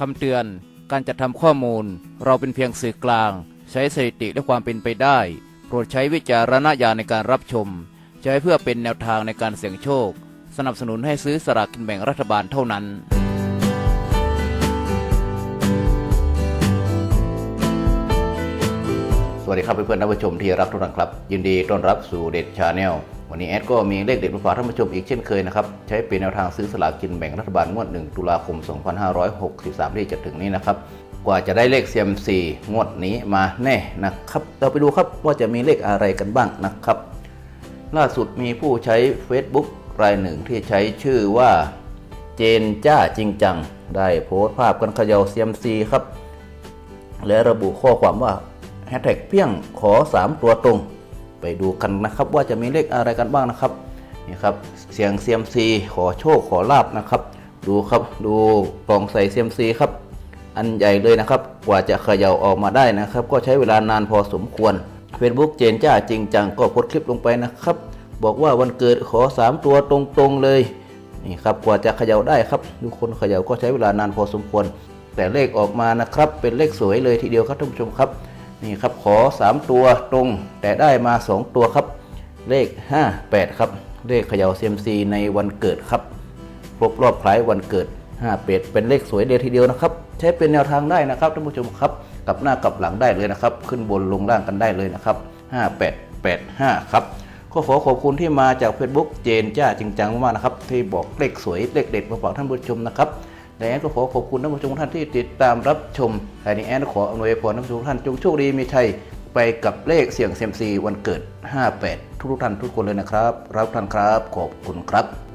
คำเตือน การจัดทำข้อมูล เราเป็นเพียงสื่อกลาง ใช้สถิติและความเป็นไปได้ โปรดใช้วิจารณญาณในการรับชม ใช้เพื่อเป็นแนวทางในการเสี่ยงโชค สนับสนุนให้ซื้อสลากกินแบ่งรัฐบาลเท่านั้นสวัสดีครับเพื่อนๆท่านผู้ชมที่รักทุกท่านครับ ยินดีต้อนรับสู่เด็ดชาแนล วันนี้แอดก็มีเลขเด็ดมาฝากท่านผู้ชมอีกเช่นเคยนะครับใช้เป็นแนวทางซื้อสลากกินแบ่งรัฐบาลงวด 1 ตุลาคม 2563 ที่จะถึงนี้นะครับกว่าจะได้เลข CMC งวดนี้มาแน่นะครับ เราไปดูครับว่าจะมีเลขอะไรกันบ้างนะครับ ล่าสุดมีผู้ใช้ Facebook รายหนึ่งที่ใช้ชื่อว่าเจนจ้าจริงจัง ได้โพสต์ภาพกันเขย่า CMC ครับ และระบุข้อความว่าแฮชแท็กเพียงขอ 3 ตัวตรง ไปดูกันนะครับว่าจะมีเลขอะไรกันบ้างนะครับนี่ครับเสียง CMC ขอโชคขอลาบนะครับ ดูครับดูกล่องใส่ CMC ครับ อันใหญ่เลยนะครับ กว่าจะเขย่าออกมาได้นะครับ ก็ใช้เวลานานพอสมควร Facebook เจนจ้าจริงจังก็โพสคลิปลงไปนะครับ บอกว่าวันเกิดขอ 3 ตัวตรงๆเลยนี่ครับกว่าจะเขย่าได้ครับทุกคนเขย่าก็ใช้เวลานานพอสมควร แต่เลขออกมานะครับเป็นเลขสวยเลยทีเดียวครับท่านผู้ชมครับ นี่ครับขอ 3 ตัวตรงแต่ได้มา 2 ตัวครับ เลข 58 ครับ เลขเขย่าเซียมซีในวันเกิดครับครบรอบคล้ายวันเกิด5เป็ดเป็นเลขสวยเดียวทีเดียวนะครับ ใช้เป็นแนวทางได้นะครับท่านผู้ชมครับกลับหน้ากลับหลังได้เลยนะครับ ขึ้นบนลงล่างกันได้เลยนะครับ 5885 ครับก็ขอขอบคุณที่มาจาก Facebook เจนจ้าจริงจังมากนะครับ ที่บอกเลขสวยเลขเด็ดมาฝากท่านผู้ชมนะครับ และแอนก็ขอขอบคุณท่านผู้ชมทุกท่านที่ติดตามรับชมภายในแอนขออำนวยพรท่านผู้ชมท่านจงโชคดีมีชัยไปกับเลขเสี่ยงเซียมซีวันเกิด 58 ทุกท่านทุกคนเลยนะครับ รับท่านครับ ขอบคุณครับ